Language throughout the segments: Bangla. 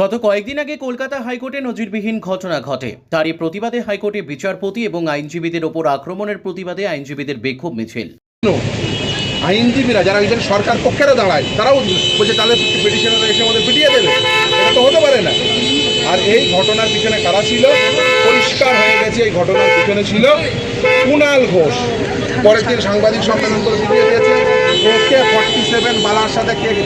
গত কয়েকদিন আগে কলকাতা হাইকোর্টে নজিরবিহীন ঘটনা ঘটে। তারই প্রতিবাদে হাইকোর্টে বিচারপতি এবং আইনজীবীদের ওপর আক্রমণের প্রতিবাদে আইনজীবীদের বিক্ষোভ মিছিল। আইনজীবীরা যারা একজন সরকার পক্ষেরও দাঁড়ায়, তারাও বলছে তাদের পিটিশনাররা এসে আমাদের পিটিয়ে দেবে। এটা তো হতে পারে না। আর এই ঘটনার পিছনে কারা ছিল? পরিষ্কার হয়ে গেছে, এই ঘটনার পিছনে ছিল কুণাল ঘোষ। পরের দিন সাংবাদিক সম্মেলন করে একে ফর্টি সেভেন বালার সাথে কে কে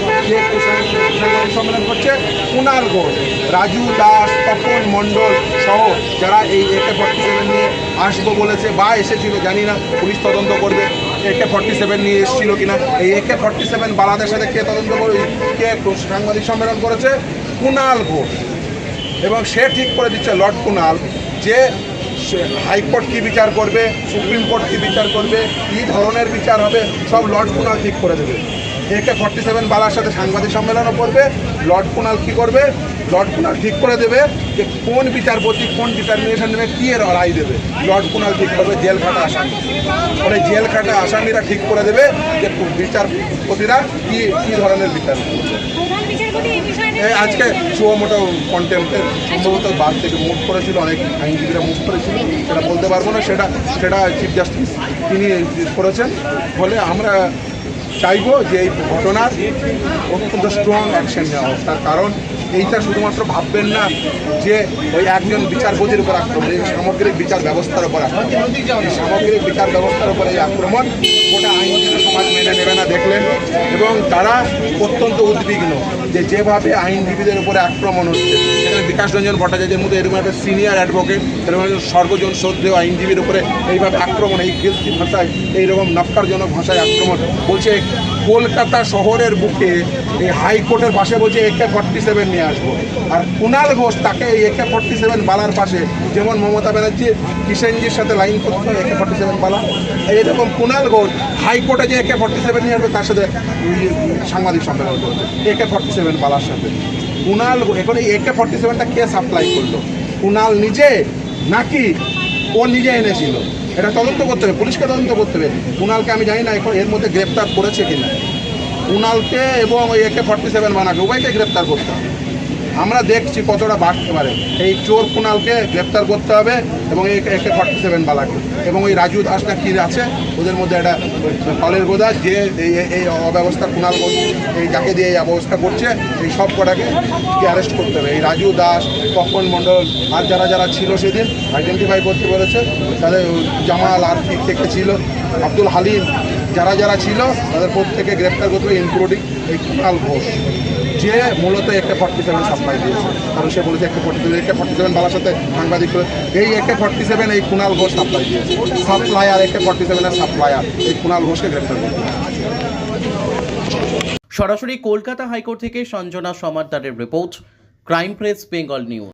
সম্মেলন করছে? কুণাল ঘোষ, রাজু দাস, তপন মণ্ডল সহ যারা এই একে ফর্টি সেভেন নিয়ে আসব বলেছে বা এসেছিল, জানি না, পুলিশ তদন্ত করবে একে ফর্টি সেভেন নিয়ে এসেছিল কিনা, এই একে ফর্টি সেভেন বালাদের সাথে কে তদন্ত করে, কে সাংবাদিক সম্মেলন করেছে? কুণাল ঘোষ। এবং সে ঠিক করে দিচ্ছে লর্ড কুণাল যে সে হাইকোর্ট কি বিচার করবে, সুপ্রিম কোর্ট কি বিচার করবে, কী ধরনের বিচার হবে, সব লর্ড কুণাল ঠিক করে দেবে। একে ফর্টি সেভেন বালার সাথে সাংবাদিক সম্মেলনও করবে, লর্ড কুণাল কী করবে, লর্ড কুণাল ঠিক করে দেবে যে কোন বিচারপতি কোন ডিটারমিনেশন নেবে, কী এর রায় দেবে। লর্ড কুণাল ঠিক করবে, জেল খাটা আসামি। মানে জেল খাটা আসামিরা ঠিক করে দেবে যে বিচারপতিরা কী কী ধরনের বিচার করবে। প্রধান বিচারপতি মোটা আজকে কন্টেম্পের সম্ভবত বাদ থেকে মুভ করেছিল, অনেক আইনজীবীরা মুভ করেছিল। সেটা বলতে পারব না, সেটা সেটা চিফ জাস্টিস তিনি করেছেন। ফলে আমরা চাইব যে এই ঘটনার অত্যন্ত স্ট্রং অ্যাকশন নেওয়া হোক। তার কারণ এইটা শুধুমাত্র ভাববেন না যে ওই একজন বিচারপতির উপর আক্রমণ, এই সামগ্রিক বিচার ব্যবস্থার উপর আক্রমণ। এই সামগ্রিক বিচার ব্যবস্থার উপর এই আক্রমণ গোটা আইনজীবী সমাজ মেনে নেবে না দেখলেন। এবং তারা অত্যন্ত উদ্বিগ্ন যে যেভাবে আইনজীবীদের উপরে আক্রমণ হচ্ছে। সেখানে বিকাশ রঞ্জন ভট্টাচার্যের মধ্যে এরকম একটা সিনিয়র অ্যাডভোকেট এরকম একজন সর্বজন শ্রদ্ধেয় আইনজীবীর উপরে এইভাবে আক্রমণ, এই গিলতি ভাষায় এইরকম নক্কারজনক ভাষায় আক্রমণ বলছে কলকাতা শহরের বুকে এই হাইকোর্টের পাশে বলছে একে ফর্টি সেভেন নিয়ে আসব। আর কুণাল ঘোষ তাকে এই একে ফর্টি সেভেন বালার পাশে, যেমন মমতা ব্যানার্জি, কিষেনজির সাথে লাইন করছিল একে ফর্টি সেভেন বালা এইরকম কুণাল ঘোষ হাইকোর্টে যে একে ফর্টি সেভেন নিয়ে আসবে, তার সাথে সাংবাদিক সম্মেলন করছে একে ফর্টি সেভেন বালার সাথে। কুণাল এখন এই একে ফর্টি সেভেনটা কে সাপ্লাই করল? কুণাল নিজে নাকি ও নিজে এনেছিল? এটা তদন্ত করতে হবে, পুলিশকে তদন্ত করতে হবে। কুণালকে আমি জানি না এখন এর মধ্যে গ্রেপ্তার করেছে কিনা। কুণালকে এবং ওই একে ফর্টি সেভেন বানাকে উভয়কে গ্রেপ্তার করতে হবে। আমরা দেখছি কতটা বাড়তে পারে। এই চোর কুণালকে গ্রেপ্তার করতে হবে এবং এই একে ফর্টি সেভেন বালাকে। এবং ওই রাজু দাস না কি আছে, ওদের মধ্যে একটা কলের গোদা যে এই অব্যবস্থা কুণাল এই যাকে দিয়ে এই অবস্থা করছে, এই সব কটাকে অ্যারেস্ট করতে হবে। এই রাজু দাস তপন মণ্ডল আর যারা যারা ছিল সেদিন আইডেন্টিফাই করতে বলেছে, তাদের জামাল আর থেকে ছিল, আব্দুল হালিম, যারা যারা ছিল, তাদের প্রত্যেকে গ্রেপ্তার করতে হবে ইনক্লুডিং এই কুণাল ঘোষ যে মূলত একটা ফর্টি সেভেন সাপ্লাই দিয়েছে। কারণ সে বলেছে একে ফর্টি সেভেন একটা ফর্টি সেভেন বালার সাথে সাংবাদিক এই একটা ফর্টি সেভেন এই কুণাল ঘোষ সাপ্লাই দিয়েছে। সাপ্লায়ার একে ফর্টি সেভেনের সাপ্লায়ার, এই কুণাল ঘোষকে গ্রেপ্তার করতে সরাসরি কলকাতা হাইকোর্ট থেকে Sanjana সমাদ্দারের report, crime press, Bengal news.